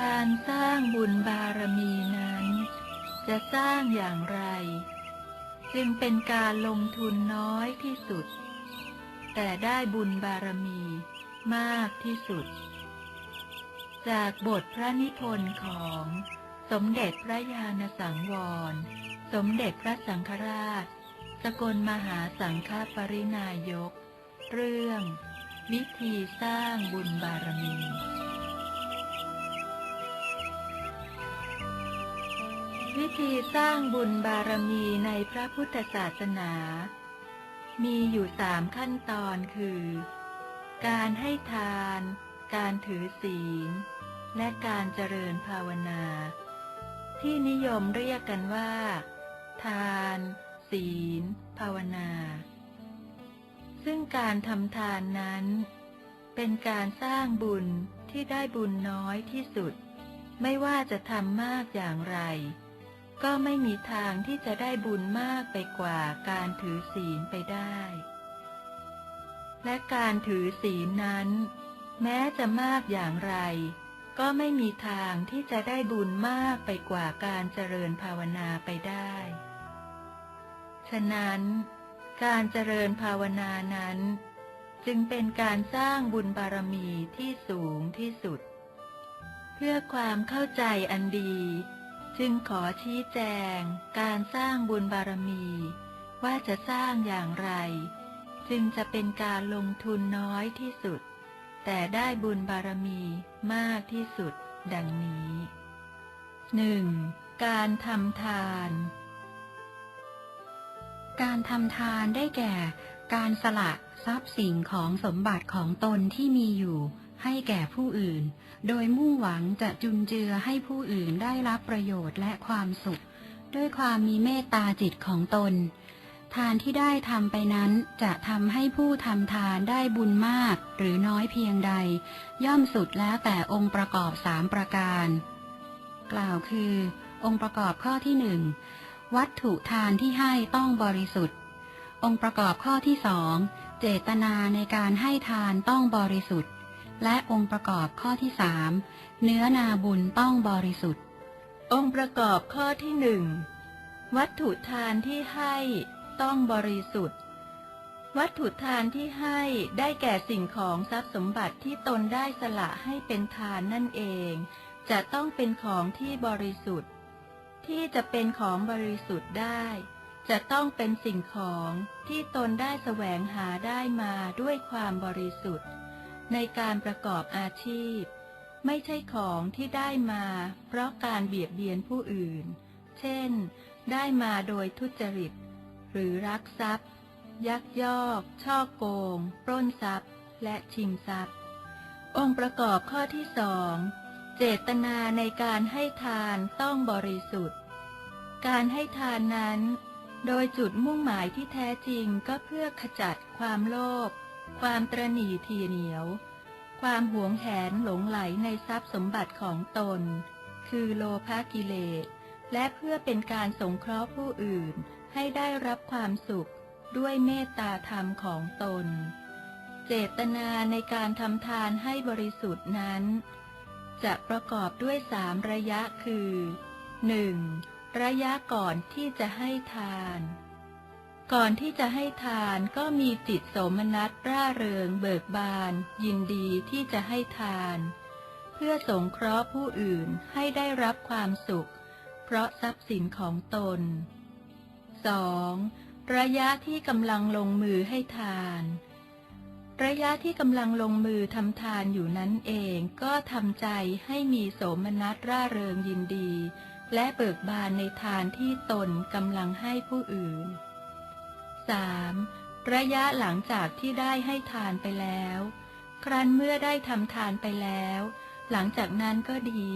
การสร้างบุญบารมีนั้น จะสร้างอย่างไร จึงเป็นการลงทุนน้อยที่สุด แต่ได้บุญบารมีมากที่สุด จากบทพระนิพนธ์ของ สมเด็จพระญาณสังวร สมเด็จพระสังฆราช สกลมหาสังฆปรินายก เรื่อง วิธีสร้างบุญบารมี วิธีสร้างบุญบารมีในพระพุทธศาสนา มีอยู่สามขั้นตอนคือ การให้ทาน การถือศีล และการเจริญภาวนา ที่นิยมเรียกกันว่า ทาน ศีล ภาวนา ซึ่งการทำทานนั้น เป็นการสร้างบุญที่ได้บุญน้อยที่สุด ไม่ว่าจะทำมากอย่างไร ก็ไม่มีทางที่จะได้บุญมากไปกว่าการถือศีลไปได้ และการถือศีลนั้น แม้จะมากอย่างไร ก็ไม่มีทางที่จะได้บุญมากไปกว่าการเจริญภาวนาไปได้ ฉะนั้น การเจริญภาวนานั้น จึงเป็นการสร้างบุญบารมีที่สูงที่สุด เพื่อความเข้าใจอันดี จึงขอชี้แจง การสร้างบุญบารมี ว่าจะสร้างอย่างไร จึงจะเป็นการลงทุนน้อยที่สุด แต่ได้บุญบารมีมากที่สุดดังนี้ 1. การทำทาน การทำทานได้แก่ การสละทรัพย์สิ่งของสมบัติของตนที่มีอยู่ให้แก่ผู้อื่น โดยมุ่งหวังจะจุนเจือให้ผู้อื่นได้รับประโยชน์และความสุข ด้วยความมีเมตตาจิตของตน ทานที่ได้ทำไปนั้นจะทำให้ผู้ทำทานได้บุญมากหรือน้อยเพียงใด ย่อมสุดแล้วแต่องค์ประกอบสามประการ กล่าวคือ องค์ประกอบข้อที่หนึ่งวัตถุทานที่ให้ต้องบริสุทธิ์ องค์ประกอบข้อที่สองเจตนาในการให้ทานต้องบริสุทธิ์ และองค์ประกอบข้อที่สามเนื้อนาบุญต้องบริสุทธิ์ องค์ประกอบข้อที่หนึ่งวัตถุทานที่ให้ ต้องบริสุทธิ์ วัตถุทานที่ให้ได้แก่สิ่งของทรัพย์สมบัติที่ตนได้สละให้เป็นทานนั่นเอง จะต้องเป็นของที่บริสุทธิ์ ที่จะเป็นของบริสุทธิ์ได้ จะต้องเป็นสิ่งของที่ตนได้แสวงหาได้มาด้วยความบริสุทธิ์ ในการประกอบอาชีพ ไม่ใช่ของที่ได้มา เพราะการเบียดเบียนผู้อื่น เช่น ได้มาโดยทุจริต หรือรักทรัพย์ ยักยอก ช่อโกง ปล้นทรัพย์ และชิงทรัพย์ องค์ประกอบข้อที่สองเจตนาในการให้ทานต้องบริสุทธิ์ การให้ทานนั้น โดยจุดมุ่งหมายที่แท้จริงก็เพื่อขจัดความโลภ ความตรณีทีเหนียว ความหวงแหนหลงไหลในทรัพย์สมบัติของตน คือโลภะกิเลส และเพื่อเป็นการสงเคราะห์ผู้อื่น ให้ได้รับความสุขด้วยเมตตาธรรมของตน เจตนาในการทำทานให้บริสุทธิ์นั้น จะประกอบด้วยสามระยะคือ 1. ระยะก่อนที่จะให้ทาน ก่อนที่จะให้ทานก็มีจิตโสมนัสร่าเริงเบิกบาน ยินดีที่จะให้ทาน เพื่อสงเคราะห์ผู้อื่นให้ได้รับความสุข เพราะทรัพย์สินของตน 2. ระยะที่กำลังลงมือให้ทาน ระยะที่กำลังลงมือทำทานอยู่นั้นเองก็ทำใจให้มีโสมนัสร่าเริงยินดี และเบิกบานในทานที่ตนกำลังให้ผู้อื่น 3. ระยะหลังจากที่ได้ให้ทานไปแล้ว ครั้นเมื่อได้ทำทานไปแล้ว หลังจากนั้นก็ดี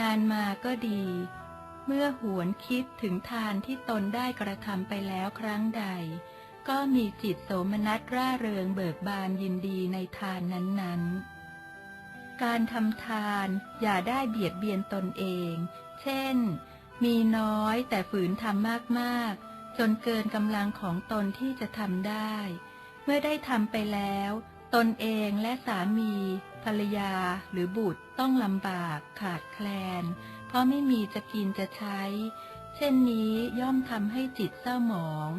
นานมาก็ดี เมื่อหวนคิดถึงทานที่ตนได้กระทำไปแล้วครั้งใด ก็มีจิตโสมนัสร่าเริงเบิกบานยินดีในทานนั้นๆ การทำทานอย่าได้เบียดเบียนตนเอง เช่น มีน้อยแต่ฝืนทำมากๆ จนเกินกำลังของตนที่จะทำได้ เมื่อได้ทำไปแล้ว ตนเองและสามี ภรรยาหรือบุตรต้องลำบากขาดแคลน เพราะไม่มีจะกินจะใช้ เช่นนี้ย่อมทำให้จิตเศร้าหมอง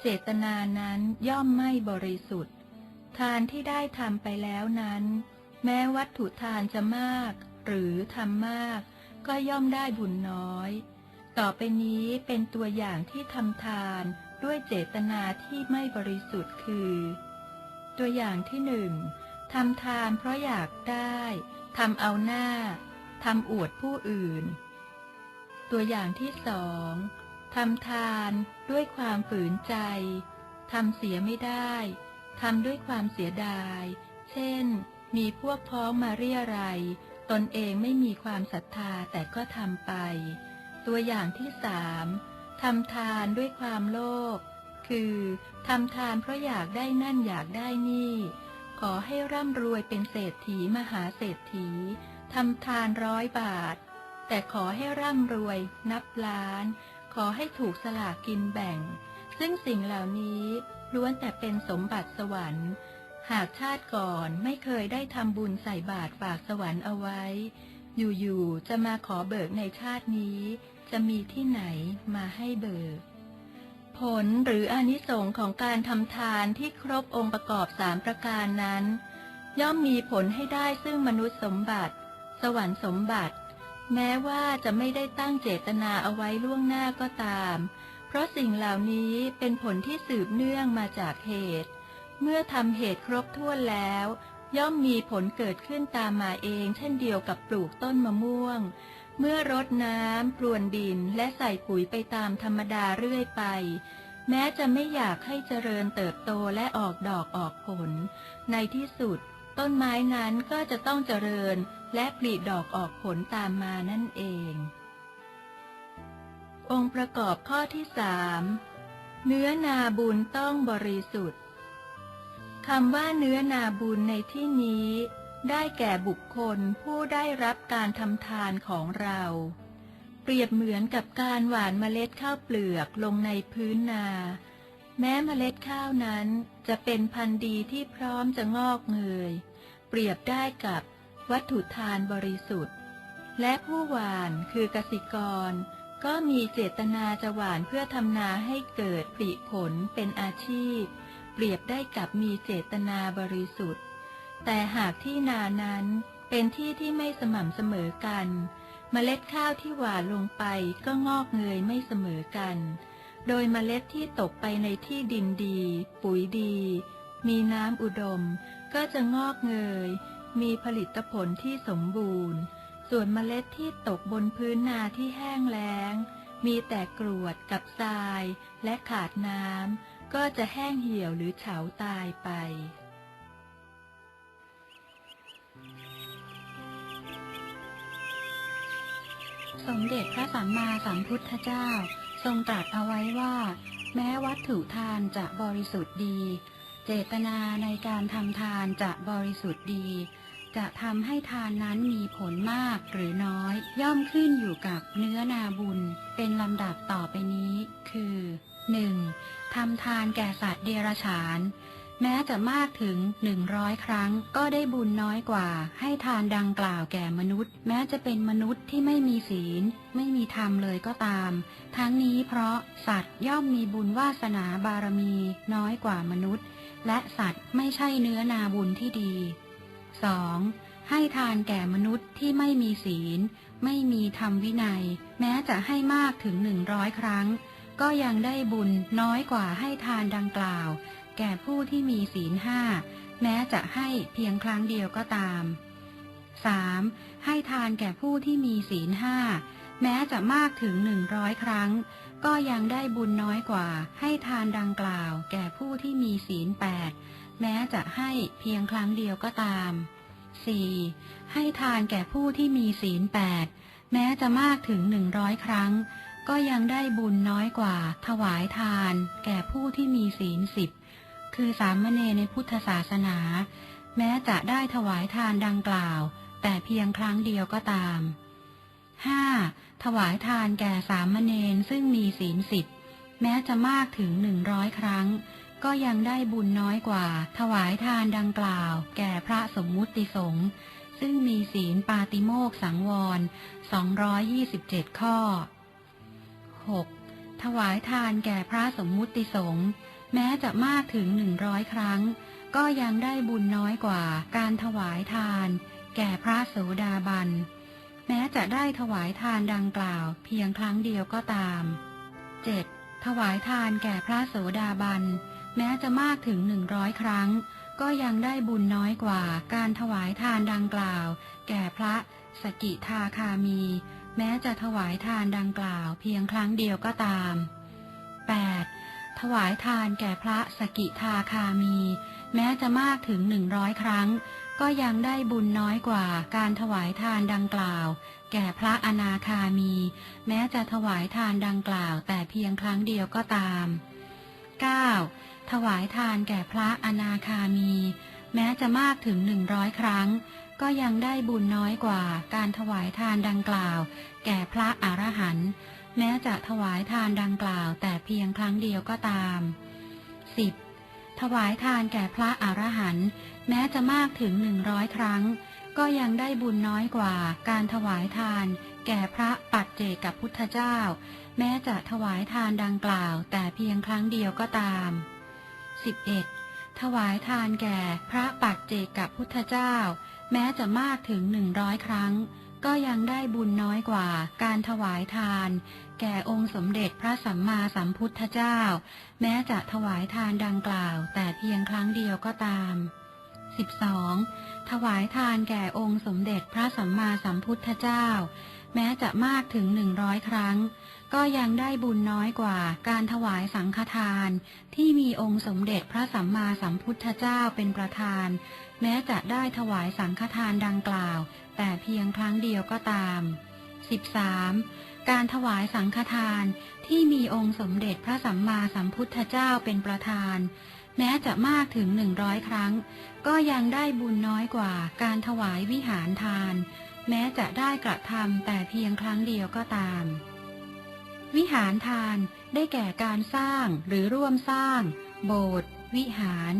เจตนานั้นย่อมไม่บริสุทธิ์ ทานที่ได้ทำไปแล้วนั้น แม้วัตถุทานจะมาก หรือทำมาก ก็ย่อมได้บุญน้อย ต่อไปนี้เป็นตัวอย่างที่ทำทานด้วยเจตนาที่ไม่บริสุทธิ์คือ ตัวอย่างที่หนึ่งทำทานเพราะอยากได้ ทำเอาหน้า ทำอวดผู้อื่น ตัวอย่างที่สองทำทานด้วยความฝืนใจ ทำเสียไม่ได้ ทำด้วยความเสียดาย เช่น มีพวกพ้องมาเรียรัยตนเองไม่มีความศรัทธาแต่ก็ทำไป ตัวอย่างที่สามทำทานด้วยความโลภ คือทำทานเพราะอยากได้นั่นอยากได้นี่ ขอให้ร่ำรวยเป็นเศรษฐีมหาเศรษฐี ทำทานร้อยบาท แต่ขอให้ร่ำรวยนับล้าน ขอให้ถูกสลากกินแบ่ง ซึ่งสิ่งเหล่านี้ล้วนแต่เป็นสมบัติสวรรค์ หากชาติก่อนไม่เคยได้ทำบุญใส่บาตรฝากสวรรค์เอาไว้ อยู่ๆจะมาขอเบิกในชาตินี้ จะมีที่ไหนมาให้เบิก ผลหรืออนิสงส์ของการทำทานที่ครบองค์ประกอบสามประการนั้น ย่อมมีผลให้ได้ซึ่งมนุษย์สมบัติ สวรรค์สมบัติ แม้ว่าจะไม่ได้ตั้งเจตนาเอาไว้ล่วงหน้าก็ตาม เพราะสิ่งเหล่านี้เป็นผลที่สืบเนื่องมาจากเหตุ เมื่อทำเหตุครบถ้วนแล้ว ย่อมมีผลเกิดขึ้นตามมาเอง เช่นเดียวกับปลูกต้นมะม่วง เมื่อรดน้ำพรวนดินและใส่ปุ๋ยไปตามธรรมดาเรื่อยไปแม้จะไม่อยากให้เจริญเติบโตและออกดอกออกผล ในที่สุด ต้นไม้นั้นก็จะต้องเจริญ และปลีดอกออกผลตามมานั่นเอง องค์ประกอบข้อที่สามเนื้อนาบุญต้องบริสุทธิ์คำว่าเนื้อนาบุญในที่นี้ ได้แก่บุคคลผู้ได้รับการทำทานของเรา เปรียบเหมือนกับการหว่านเมล็ดข้าวเปลือกลงในพื้นนา แม้เมล็ดข้าวนั้นจะเป็นพันธุ์ดีที่พร้อมจะงอกเงย เปรียบได้กับ วัตถุทานบริสุทธิ์ และผู้หวานคือกสิกร ก็มีเจตนาจะหวานเพื่อทำนาให้เกิดผลิผลเป็นอาชีพ เปรียบได้กับมีเจตนาบริสุทธิ์ แต่หากที่นานั้นเป็นที่ที่ไม่สม่ำเสมอกันเมล็ดข้าวที่หว่านลงไปก็งอกเงยไม่เสมอกัน โดยเมล็ดที่ตกไปในที่ดินดี ปุ๋ยดี มีน้ำอุดม ก็จะงอกเงย มีผลิตผลที่สมบูรณ์ ส่วนเมล็ดที่ตกบนพื้นนาที่แห้งแล้ง มีแต่กรวดกับทรายและขาดน้ำ ก็จะแห้งเหี่ยวหรือเฉาตายไปสมเด็จพระสัมมาสัมพุทธเจ้า ทรงตรัสเอาไว้ว่า แม้วัตถุทานจะบริสุทธิ์ดี เจตนาในการทำทานจะบริสุทธิ์ดี จะทำให้ทานนั้นมีผลมากหรือน้อย ย่อมขึ้นอยู่กับเนื้อนาบุญ เป็นลำดับต่อไปนี้ คือ 1. ทำทานแก่สัตว์เดรัจฉาน แม้จะมากถึงหนึ่งร้อยครั้งก็ได้บุญน้อยกว่า ให้ทานดังกล่าวแก่มนุษย์ แม้จะเป็นมนุษย์ที่ไม่มีศีล ไม่มีธรรมเลยก็ตาม ทั้งนี้เพราะสัตว์ย่อมมีบุญวาสนาบารมีน้อยกว่ามนุษย์ และสัตว์ไม่ใช่เนื้อนาบุญที่ดี 2. ให้ทานแก่มนุษย์ที่ไม่มีศีล ไม่มีธรรมวินัย แม้จะให้มากถึงหนึ่งร้อยครั้ง ก็ยังได้บุญน้อยกว่าให้ทานดังกล่าว แก่ผู้ที่มีศีลห้าแม้จะให้เพียงครั้งเดียวก็ตาม 3. ให้ทานแก่ผู้ที่มีศีลห้าแม้จะมากถึงหนึ่งร้อยครั้ง ก็ยังได้บุญน้อยกว่า ให้ทานดังกล่าว แก่ผู้ที่มีศีลแปด แม้จะให้เพียงครั้งเดียวก็ตาม 4. ให้ทานแก่ผู้ที่มีศีลแปดแม้จะมากถึงหนึ่งร้อยครั้ง ก็ยังได้บุญน้อยกว่า ถวายทาน แก่ผู้ที่มีศีลสิบคือสามเณรในพุทธศาสนา แม้จะได้ถวายทานดังกล่าว แต่เพียงครั้งเดียวก็ตาม 5. ถวายทานแก่สามเณรซึ่งมีศีลสิบแม้จะมากถึงหนึ่งร้อยครั้ง ก็ยังได้บุญน้อยกว่า ถวายทานดังกล่าว แก่พระสมมุติสงฆ์ซึ่งมีศีลปาติโมกสังวร 227 ข้อ 6. ถวายทานแก่พระสมมุติสงฆ์แม้จะมากถึงหนึ่งร้อยครั้ง ก็ยังได้บุญน้อยกว่า การถวายทาน แก่พระโสดาบัน แม้จะได้ถวายทานดังกล่าว เพียงครั้งเดียวก็ตาม 7. ถวายทานแก่พระโสดาบัน แม้จะมากถึงหนึ่งร้อยครั้ง ก็ยังได้บุญน้อยกว่าการถวายทานดังกล่าว แก่พระสกิทาคามี แม้จะถวายทานดังกล่าวเพียงครั้งเดียวก็ตาม 8. ถวายทานแก่พระสกิทาคามี แม้จะมากถึงหนึ่งร้อยครั้ง ก็ยังได้บุญน้อยกว่าการถวายทานดังกล่าว แก่พระอนาคามี แม้จะถวายทานดังกล่าวแต่เพียงครั้งเดียวก็ตาม 9. ถวายทานแก่พระอนาคามี แม้จะมากถึงหนึ่งร้อยครั้ง ก็ยังได้บุญน้อยกว่าการถวายทานดังกล่าว แก่พระอรหันต์แม้จะถวายทานดังกล่าว แต่เพียงครั้งเดียวก็ตาม 10. ถวายทานแก่พระอรหันต์แม้จะมากถึงหนึ่งร้อยครั้ง ก็ยังได้บุญน้อยกว่าการถวายทาน แก่พระปัจเจกับพุทธเจ้า แม้จะถวายทานดังกล่าว แต่เพียงครั้งเดียวก็ตาม 11. ถวายทานแก่พระปัจเจกับพุทธเจ้า แม้จะมากถึงหนึ่งร้อยครั้ง ก็ยังได้บุญน้อยกว่าการถวายทาน แก่องค์สมเด็จพระสัมมาสัมพุทธเจ้า แม้จะถวายทานดังกล่าว แต่เพียงครั้งเดียวก็ตาม 12. ถวายทานแก่องค์สมเด็จพระสัมมาสัมพุทธเจ้า แม้จะมากถึงหนึ่งร้อยครั้ง ก็ยังได้บุญน้อยกว่าการถวายสังฆทาน ที่มีองค์สมเด็จพระสัมมาสัมพุทธเจ้าเป็นประธาน แม้จะได้ถวายสังฆทานดังกล่าว แต่เพียงครั้งเดียวก็ตาม 13. การถวายสังฆทานที่มีองค์สมเด็จพระสัมมาสัมพุทธเจ้าเป็นประธาน แม้จะมากถึงหนึ่งร้อยครั้ง ก็ยังได้บุญน้อยกว่าการถวายวิหารทาน แม้จะได้กระทำแต่เพียงครั้งเดียวก็ตาม วิหารทานได้แก่การสร้างหรือร่วมสร้าง โบสถ์วิหาร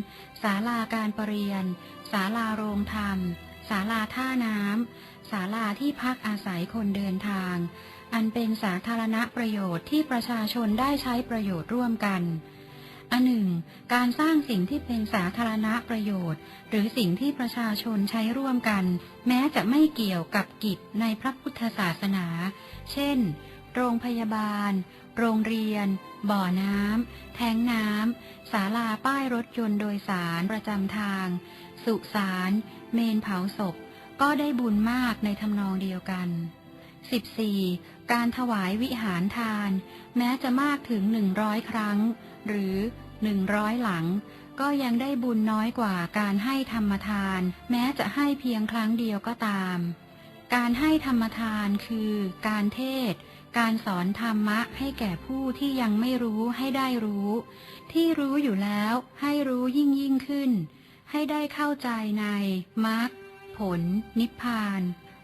ศาลาการประเรียนศาลาโรงธรรมศาลาท่าน้ำศาลาที่พักอาศัยคนเดินทาง อันเป็นสาธารณประโยชน์ที่ประชาชนได้ใช้ประโยชน์ร่วมกันอันหนึ่ง การสร้างสิ่งที่เป็นสาธารณประโยชน์ หรือสิ่งที่ประชาชนใช้ร่วมกัน แม้จะไม่เกี่ยวกับกิจในพระพุทธศาสนา เช่น โรงพยาบาล โรงเรียน บ่อน้ำ แทงน้ำศาลาป้ายรถยนต์โดยสารประจำทาง สุสาน เมนเผาศพ ก็ได้บุญมากในทำนองเดียวกัน 14. การถวายวิหารทาน แม้จะมากถึงหนึ่งร้อยครั้ง หรือหนึ่งร้อยหลัง ก็ยังได้บุญน้อยกว่าการให้ธรรมทาน แม้จะให้เพียงครั้งเดียวก็ตาม การให้ธรรมทานคือการเทศ การสอนธรรมะให้แก่ผู้ที่ยังไม่รู้ให้ได้รู้ ที่รู้อยู่แล้วให้รู้ยิ่งยิ่งขึ้น ให้ได้เข้าใจในมรรคผล นิพพาน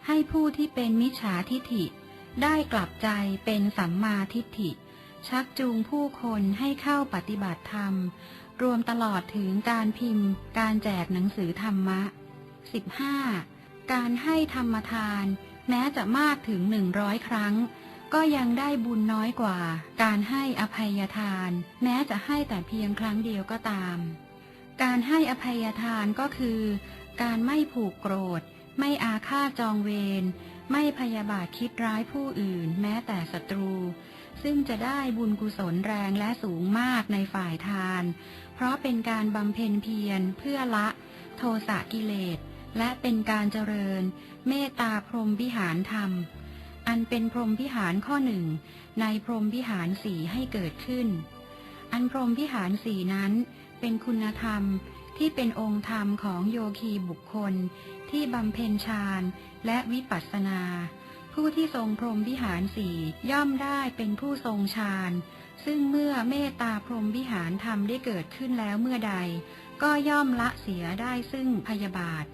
ให้ผู้ที่เป็นมิจฉาทิฐิ ได้กลับใจเป็นสัมมาทิฏฐิ ชักจูงผู้คนให้เข้าปฏิบัติธรรม รวมตลอดถึงการพิมพ์ การแจกหนังสือธรรมะ 15. การให้ธรรมทาน แม้จะมากถึงหนึ่งร้อยครั้ง ก็ยังได้บุญน้อยกว่า การให้อภัยทาน แม้จะให้แต่เพียงครั้งเดียวก็ตาม การให้อภัยทานก็คือ การไม่ผูกโกรธ ไม่อาฆาตจองเวร ไม่พยาบาทคิดร้ายผู้อื่น แม้แต่ศัตรู ซึ่งจะได้บุญกุศลแรงและสูงมากในฝ่ายทาน เพราะเป็นการบำเพ็ญเพียรเพื่อละ โทสะกิเลส และเป็นการเจริญ เมตตาพรหมวิหารธรรม อันเป็นพรหมวิหารข้อหนึ่งในพรหมวิหารสี่ให้เกิดขึ้น อันพรหมวิหารสี่นั้นเป็นคุณธรรมที่เป็นองค์ธรรมของโยคีบุคคล ที่บำเพ็ญฌานและวิปัสสนา ผู้ที่ทรงพรหมวิหารสี่ย่อมได้เป็นผู้ทรงฌานซึ่งเมื่อเมตตาพรหมวิหารธรรมได้เกิดขึ้นแล้วเมื่อใด ก็ย่อมละเสียได้ซึ่งพยาบาท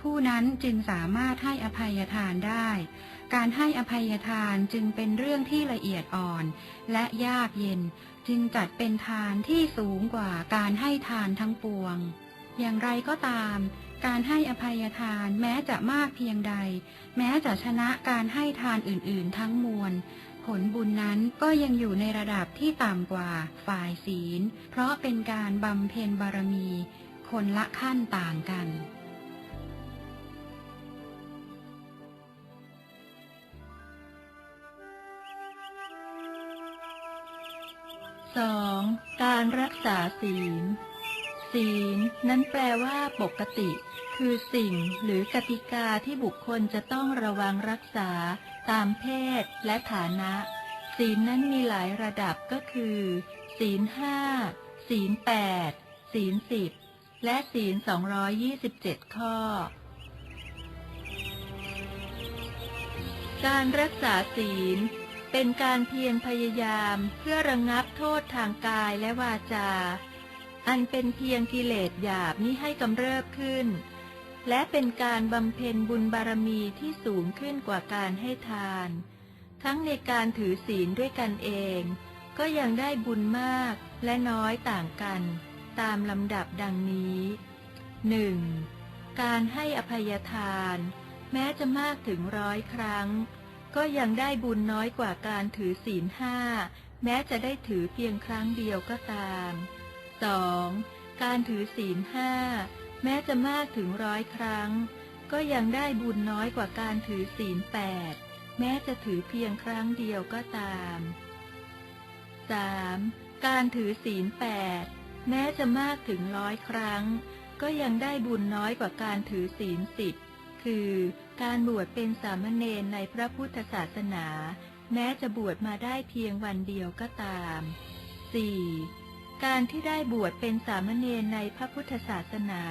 ผู้นั้นจึงสามารถให้อภัยทานได้ การให้อภัยทานจึงเป็นเรื่องที่ละเอียดอ่อน และยากเย็นจึงจัดเป็นทานที่สูงกว่าการให้ทานทั้งปวง อย่างไรก็ตาม การให้อภัยทานแม้จะมากเพียงใด แม้จะชนะการให้ทานอื่นๆ ทั้งมวลผลบุญนั้นก็ยังอยู่ในระดับที่ต่ำกว่าฝ่ายศีล เพราะเป็นการบำเพ็ญบารมี คนละขั้นต่างกัน 2. การรักษาศีล ศีลนั้นแปลว่าปกติ คือสิ่งหรือกติกาที่บุคคลจะต้องระวังรักษา ตามเพศและฐานะ ศีลนั้นมีหลายระดับก็คือ ศีลห้าศีลแปดศีลสิบและศีล 227 ข้อ การรักษาศีล เป็นการเพียรพยายามเพื่อระงงับโทษทางกายและวาจา อันเป็นเพียงกิเลสหยาบนี้ให้กำเริบขึ้น และเป็นการบำเพ็ญบุญบารมีที่สูงขึ้นกว่าการให้ทาน ทั้งในการถือศีลด้วยกันเอง ก็ยังได้บุญมากและน้อยต่างกัน ตามลำดับดังนี้ 1. การให้อภัยทาน แม้จะมากถึงร้อยครั้ง ก็ยังได้บุญน้อยกว่าการถือศีลห้า แม้จะได้ถือเพียงครั้งเดียวก็ตาม 2. การถือศีลห้า แม้จะมากถึงร้อยครั้ง ก็ยังได้บุญน้อยกว่าการถือศีลแปด แม้จะถือเพียงครั้งเดียวก็ตาม 3. การถือศีลแปด แม้จะมากถึงร้อยครั้ง ก็ยังได้บุญน้อยกว่าการถือศีลสิบ คือ การบวชเป็นสามเณรในพระพุทธศาสนา แม้จะบวชมาได้เพียงวันเดียวก็ตาม 4. การที่ได้บวชเป็นสามเณรในพระพุทธศาสนา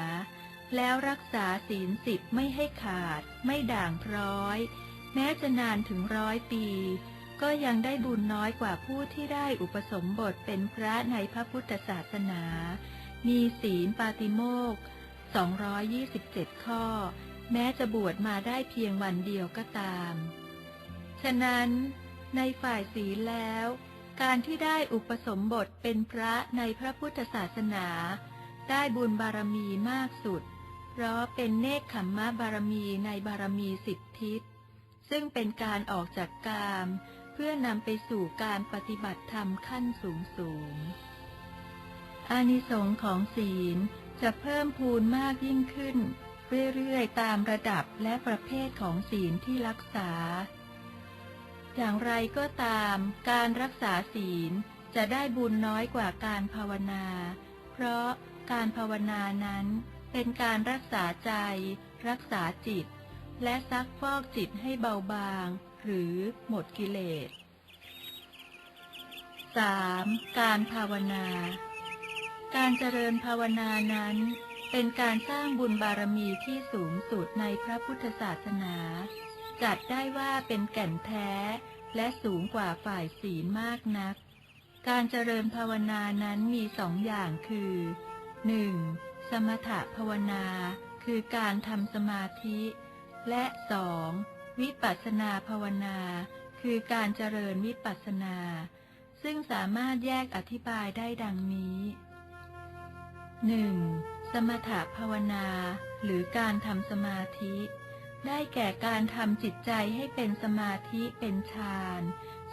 แล้วรักษาศีลสิบไม่ให้ขาด ไม่ด่างพร้อย แม้จะนานถึงร้อยปี ก็ยังได้บุญน้อยกว่าผู้ที่ได้อุปสมบทเป็นพระในพระพุทธศาสนา มีศีลปาติโมกข์227 ข้อ แม้จะบวชมาได้เพียงวันเดียวก็ตาม ฉะนั้นในฝ่ายศีลแล้ว การที่ได้อุปสมบทเป็นพระในพระพุทธศาสนา ได้บุญบารมีมากสุด เพราะเป็นเนคขมมะบารมีในบารมีสิบทิศ ซึ่งเป็นการออกจากกามเพื่อนำไปสู่การปฏิบัติธรรมขั้นสูงสูงอานิสงส์ของศีลจะเพิ่มพูนมากยิ่งขึ้น เรื่อยๆ ตามระดับและประเภทของศีลที่รักษา อย่างไรก็ตาม การรักษาศีลจะได้บุญน้อยกว่าการภาวนา เพราะการภาวนานั้นเป็นการรักษาใจ รักษาจิต และซักฟอกจิตให้เบาบาง หรือหมดกิเลส 3. การภาวนา การเจริญภาวนานั้น เป็นการสร้างบุญบารมีที่สูงสุดในพระพุทธศาสนา จัดได้ว่าเป็นแก่นแท้และสูงกว่าฝ่ายศีลมากนัก การเจริญภาวนานั้นมีสองอย่างคือ 1. สมถภาวนา คือการทำสมาธิ และ 2. วิปัสสนาภาวนา คือการเจริญวิปัสสนา ซึ่งสามารถแยกอธิบายได้ดังนี้ 1. สมถภาวนา หรือการทำสมาธิ ได้แก่การทำจิตใจให้เป็นสมาธิเป็นฌาน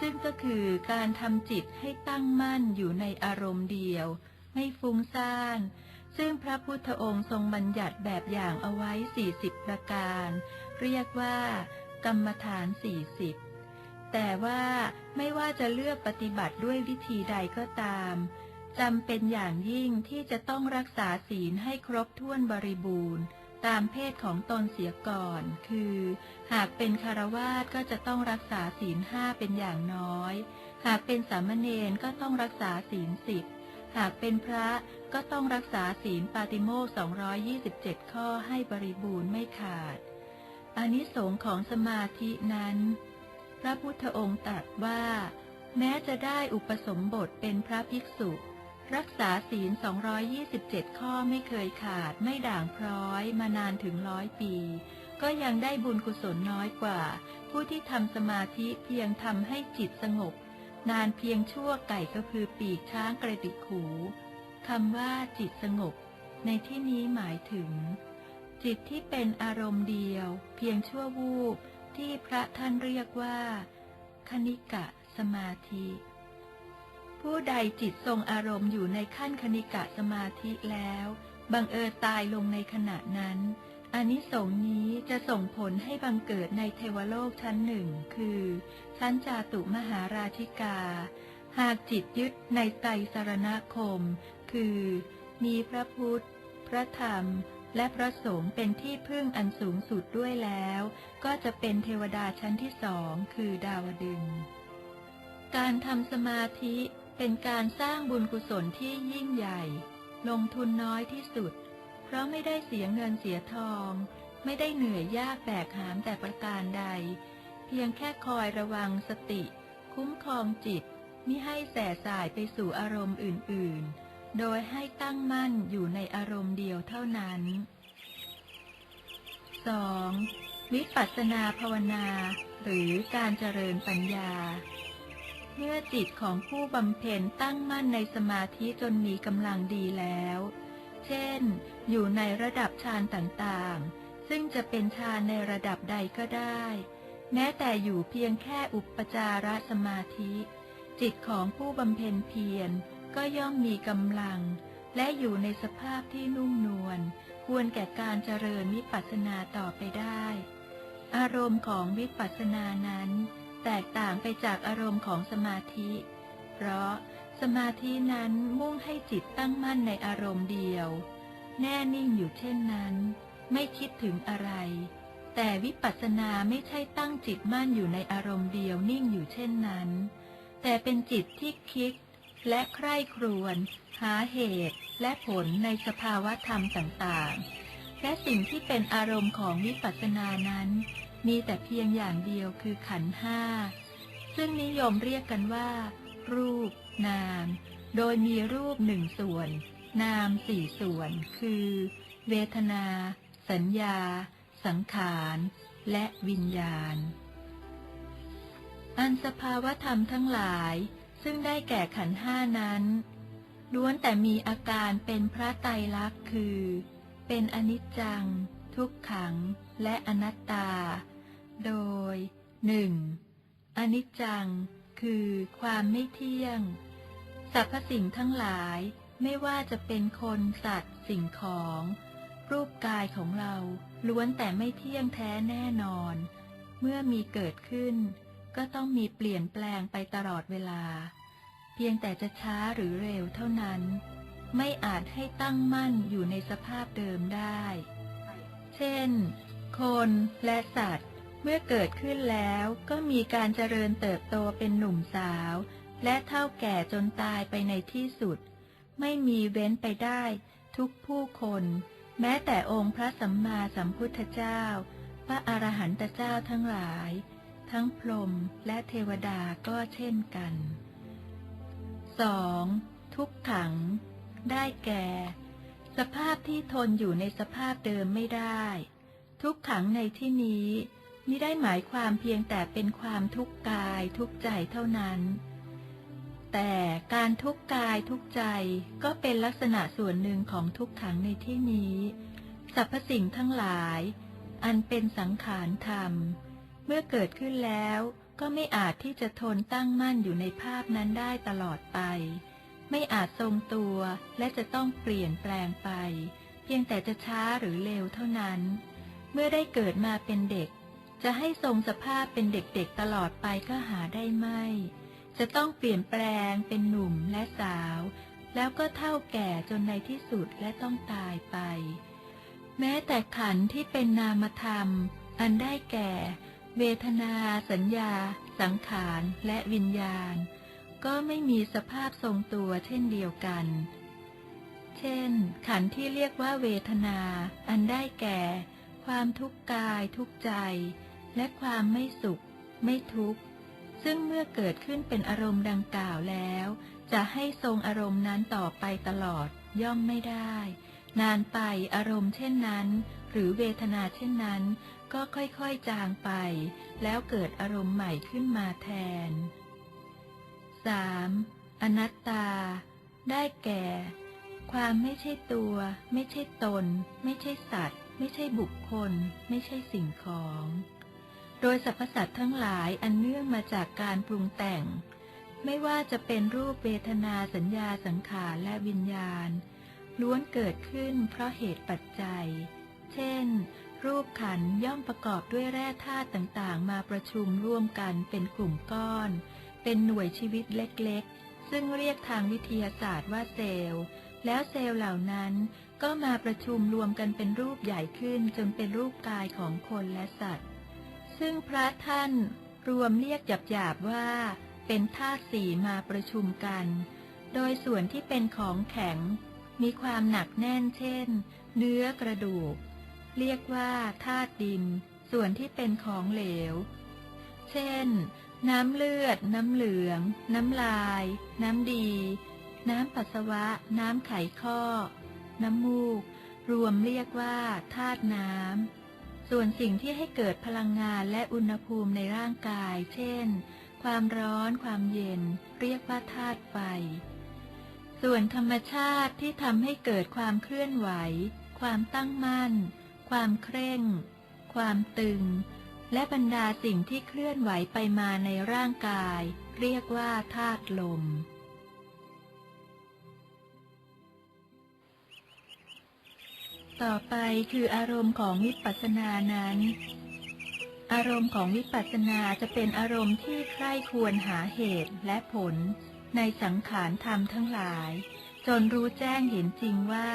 ซึ่งก็คือการทำจิตให้ตั้งมั่นอยู่ในอารมณ์เดียว ไม่ฟุ้งซ่าน ซึ่งพระพุทธองค์ทรงบัญญัติแบบอย่างเอาไว้ 40 ประการ เรียกว่า กรรมฐาน 40 แต่ว่าไม่ว่าจะเลือกปฏิบัติด้วยวิธีใดก็ตาม จำเป็นอย่างยิ่งที่จะต้องรักษาศีลให้ครบถ้วนบริบูรณ์ ตามเพศของตนเสียก่อน คือ หากเป็นคารวาสก็จะต้องรักษาศีลห้าเป็นอย่างน้อย หากเป็นสามเณรก็ต้องรักษาศีลสิบหากเป็นพระก็ต้องรักษาศีลปาติโมก227 ข้อให้บริบูรณ์ไม่ขาดอานิสงส์ของสมาธินั้น พระพุทธองค์ตรัสว่า แม้จะได้อุปสมบทเป็นพระภิกษุ รักษาศีล 227 ข้อไม่เคยขาด ไม่ด่างพร้อย มานานถึงร้อยปี ก็ยังได้บุญกุศลน้อยกว่า ผู้ที่ทำสมาธิเพียงทำให้จิตสงบ นานเพียงชั่วไก่ก็คือปีกช้างกระดิกหูคำว่าจิตสงบ ในที่นี้หมายถึง จิตที่เป็นอารมณ์เดียว เพียงชั่ววูบที่พระท่านเรียกว่า คณิกะสมาธิ ผู้ใดจิตทรงอารมณ์อยู่ในขั้นคณิกะสมาธิแล้ว บังเอิญตายลงในขณะนั้นอานิสงส์นี้จะส่งผลให้บังเกิดในเทวโลกชั้นหนึ่ง คือ ชั้นจาตุมหาราชิกา หากจิตยึดในไตรสรณคม คือ มีพระพุทธ พระธรรม และพระสงฆ์เป็นที่พึ่งอันสูงสุดด้วยแล้ว ก็จะเป็นเทวดาชั้นที่สอง คือดาวดึง การทำสมาธิ เป็นการสร้างบุญกุศลที่ยิ่งใหญ่ ลงทุนน้อยที่สุด เพราะไม่ได้เสียเงินเสียทอง ไม่ได้เหนื่อยยากแบกหามแต่ประการใด เพียงแค่คอยระวังสติ คุ้มครองจิตมิให้แส่สายไปสู่อารมณ์อื่น ๆ โดยให้ตั้งมั่นอยู่ในอารมณ์เดียวเท่านั้น 2. วิปัสสนาภาวนา หรือการเจริญปัญญา เมื่อจิตของผู้บำเพ็ญตั้งมั่นในสมาธิจนมีกำลังดีแล้ว เช่น อยู่ในระดับฌานต่างๆ ซึ่งจะเป็นฌานในระดับใดก็ได้ แม้แต่อยู่เพียงแค่อุปจารสมาธิ จิตของผู้บำเพ็ญเพียรก็ย่อมมีกำลัง และอยู่ในสภาพที่นุ่มนวลควรแก่การเจริญวิปัสสนาต่อไปได้ อารมณ์ของวิปัสสนานั้น แตกต่างไปจากอารมณ์ของสมาธิ เพราะสมาธินั้นมุ่งให้จิตตั้งมั่นในอารมณ์เดียว แน่นิ่งอยู่เช่นนั้น ไม่คิดถึงอะไร แต่วิปัสสนาไม่ใช่ตั้งจิตมั่นอยู่ในอารมณ์เดียวนิ่งอยู่เช่นนั้น แต่เป็นจิตที่คิดและใคร่ครวญหาเหตุและผลในสภาวะธรรมต่างๆ และสิ่งที่เป็นอารมณ์ของวิปัสสนานั้น มีแต่เพียงอย่างเดียวคือขันห้า ซึ่งนิยมเรียกกันว่า รูป นาม โดยมีรูปหนึ่งส่วน นามสี่ส่วน คือ เวทนา สัญญา สังขาร และวิญญาณ อันสภาวธรรมทั้งหลาย ซึ่งได้แก่ขันห้านั้น ล้วนแต่มีอาการเป็นพระไตรลักษณ์คือ เป็นอนิจจัง ทุกขัง และอนัตตา โดย 1. อนิจจัง คือความไม่เที่ยง สรรพสิ่งทั้งหลายไม่ว่าจะเป็นคนสัตว์สิ่งของ รูปกายของเราล้วนแต่ไม่เที่ยงแท้แน่นอน เมื่อมีเกิดขึ้น ก็ต้องมีเปลี่ยนแปลงไปตลอดเวลา เพียงแต่จะช้าหรือเร็วเท่านั้น ไม่อาจให้ตั้งมั่นอยู่ในสภาพเดิมได้ เช่น คนและสัตว์ เมื่อเกิดขึ้นแล้วก็มีการเจริญเติบโตเป็นหนุ่มสาว และเท่าแก่จนตายไปในที่สุด ไม่มีเว้นไปได้ ทุกผู้คน แม้แต่องค์พระสัมมาสัมพุทธเจ้า พระอรหันตเจ้าทั้งหลาย ทั้งพรหมและเทวดาก็เช่นกัน 2. ทุกขัง ได้แก่ สภาพที่ทนอยู่ในสภาพเดิมไม่ได้ ทุกขังในที่นี้ มิได้หมายความเพียงแต่เป็นความทุกข์กายทุกข์ใจเท่านั้น แต่การทุกข์กายทุกข์ใจก็เป็นลักษณะส่วนหนึ่งของทุกขังในที่นี้ สรรพสิ่งทั้งหลาย อันเป็นสังขารธรรม เมื่อเกิดขึ้นแล้วก็ไม่อาจที่จะทนตั้งมั่นอยู่ในภาพนั้นได้ตลอดไป ไม่อาจทรงตัวและจะต้องเปลี่ยนแปลงไป เพียงแต่จะช้าหรือเร็วเท่านั้น เมื่อได้เกิดมาเป็นเด็ก จะให้ทรงสภาพเป็นเด็กๆตลอดไปก็หาได้ไม่ จะต้องเปลี่ยนแปลงเป็นหนุ่มและสาว แล้วก็เท่าแก่จนในที่สุดและต้องตายไป แม้แต่ขันที่เป็นนามธรรม อันได้แก่ เวทนา สัญญา สังขารและวิญญาณ ก็ไม่มีสภาพทรงตัวเช่นเดียวกัน เช่น ขันที่เรียกว่าเวทนา อันได้แก่ ความทุกข์กายทุกข์ใจ และความไม่สุข ไม่ทุกข์ ซึ่งเมื่อเกิดขึ้นเป็นอารมณ์ดังกล่าวแล้ว จะให้ทรงอารมณ์นั้นต่อไปตลอดย่อมไม่ได้ นานไปอารมณ์เช่นนั้น หรือเวทนาเช่นนั้น ก็ค่อยๆจางไป แล้วเกิดอารมณ์ใหม่ขึ้นมาแทน 3. อนัตตา ได้แก่ ความไม่ใช่ตัว ไม่ใช่ตน ไม่ใช่สัตว์ ไม่ใช่บุคคล ไม่ใช่สิ่งของ ยสรรพสัตว์ทั้งหลายอันเนื่องมาจากการปรุงแต่ง ไม่ว่าจะเป็นรูปเวทนาสัญญาสังขารและวิญญาณ ล้วนเกิดขึ้นเพราะเหตุปัจจัย เช่น รูปขันย่อมประกอบด้วยแร่ธาตุต่างๆ มาประชุมร่วมกันเป็นกลุ่มก้อน เป็นหน่วยชีวิตเล็กๆ ซึ่งเรียกทางวิทยาศาสตร์ว่าเซลล์ แล้วเซลล์เหล่านั้นก็มาประชุมรวมกันเป็นรูปใหญ่ขึ้นจนเป็นรูปกายของคนและสัตว์ ซึ่งพระท่านรวมเรียกหยาบๆว่า เป็นธาตุสี่มาประชุมกัน โดยส่วนที่เป็นของแข็ง มีความหนักแน่นเช่น เนื้อกระดูก เรียกว่าธาตุดิน ส่วนที่เป็นของเหลว เช่น น้ำเลือด น้ำเหลือง น้ำลาย น้ำดี น้ำปัสสาวะ น้ำไขข้อ น้ำมูก รวมเรียกว่าธาตุน้ำ ส่วนสิ่งที่ให้เกิดพลังงานและอุณหภูมิในร่างกาย เช่น ความร้อน ความเย็น เรียกว่าธาตุไฟ ส่วนธรรมชาติที่ทำให้เกิดความเคลื่อนไหว ความตั้งมั่น ความเคร่ง ความตึง และบรรดาสิ่งที่เคลื่อนไหวไปมาในร่างกาย เรียกว่าธาตุลม ต่อไปคืออารมณ์ของวิปัสสนานั้น อารมณ์ของวิปัสสนาจะเป็นอารมณ์ที่ใคร่ควรหาเหตุและผล ในสังขารธรรมทั้งหลาย จนรู้แจ้งเห็นจริงว่า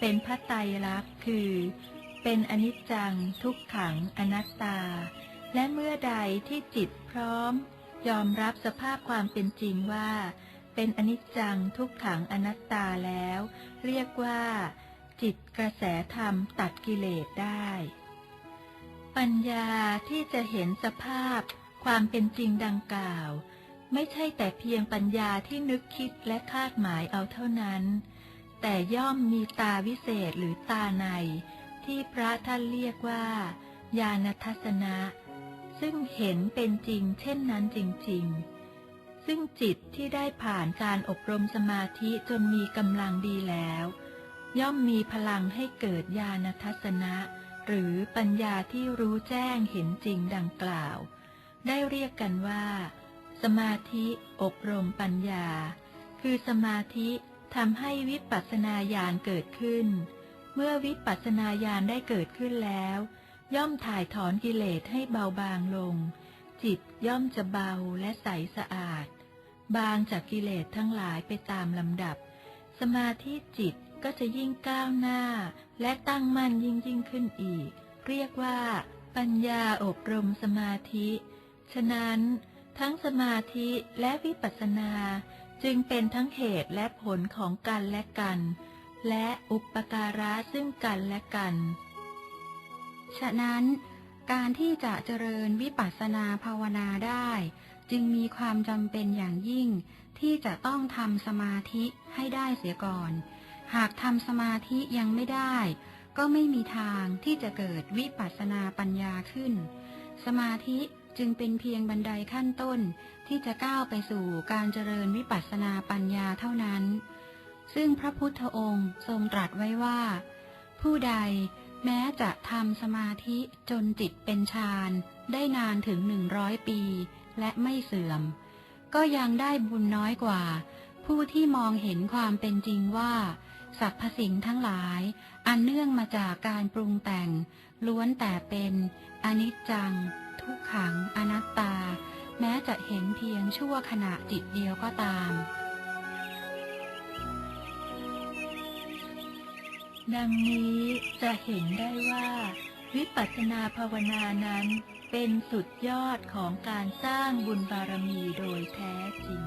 เป็นพระไตรลักษณ์คือ เป็นอนิจจัง ทุกขังอนัตตา และเมื่อใดที่จิตพร้อม ยอมรับสภาพความเป็นจริงว่า เป็นอนิจจังทุกขังอนัตตาแล้ว เรียกว่า จิตกระแสธรรมตัดกิเลสได้ ปัญญาที่จะเห็นสภาพความเป็นจริงดังกล่าว ไม่ใช่แต่เพียงปัญญาที่นึกคิดและคาดหมายเอาเท่านั้น แต่ย่อมมีตาวิเศษหรือตาใน ที่พระท่านเรียกว่า ญาณทัศนะ ซึ่งเห็นเป็นจริงเช่นนั้นจริง ๆซึ่งจิตที่ได้ผ่านการอบรมสมาธิจนมีกำลังดีแล้ว ย่อมมีพลังให้เกิดญาณทัศนะ หรือปัญญาที่รู้แจ้งเห็นจริงดังกล่าว ได้เรียกกันว่า สมาธิอบรมปัญญา คือสมาธิทำให้วิปัสสนาญาณเกิดขึ้น เมื่อวิปัสสนาญาณได้เกิดขึ้นแล้ว ย่อมถ่ายถอนกิเลสให้เบาบางลง จิตย่อมจะเบาและใสสะอาด บางจากกิเลสทั้งหลายไปตามลำดับ สมาธิจิต ก็จะยิ่งก้าวหน้า และตั้งมั่นยิ่งยิ่งขึ้นอีก เรียกว่า ปัญญาอบรมสมาธิ ฉะนั้น ทั้งสมาธิและวิปัสสนา จึงเป็นทั้งเหตุและผลของกันและกัน และอุปการะซึ่งกันและกัน ฉะนั้นการที่จะเจริญวิปัสสนาภาวนาได้ จึงมีความจำเป็นอย่างยิ่ง ที่จะต้องทำสมาธิให้ได้เสียก่อน หากทำสมาธิยังไม่ได้ ก็ไม่มีทางที่จะเกิดวิปัสสนาปัญญาขึ้น สมาธิจึงเป็นเพียงบันไดขั้นต้นที่จะก้าวไปสู่การเจริญวิปัสสนาปัญญาเท่านั้น ซึ่งพระพุทธองค์ทรงตรัสไว้ว่า ผู้ใดแม้จะทำสมาธิจนจิตเป็นฌานได้นานถึงหนึ่งร้อยปี และไม่เสื่อม ก็ยังได้บุญน้อยกว่า ผู้ที่มองเห็นความเป็นจริงว่า สรรพสิ่งทั้งหลาย อันเนื่องมาจากการปรุงแต่ง ล้วนแต่เป็น อนิจจัง ทุกขัง อนัตตา แม้จะเห็นเพียงชั่วขณะจิตเดียวก็ตาม ดังนี้จะเห็นได้ว่า วิปัสสนาภาวนานั้นเป็นสุดยอดของการสร้างบุญบารมีโดยแท้จริง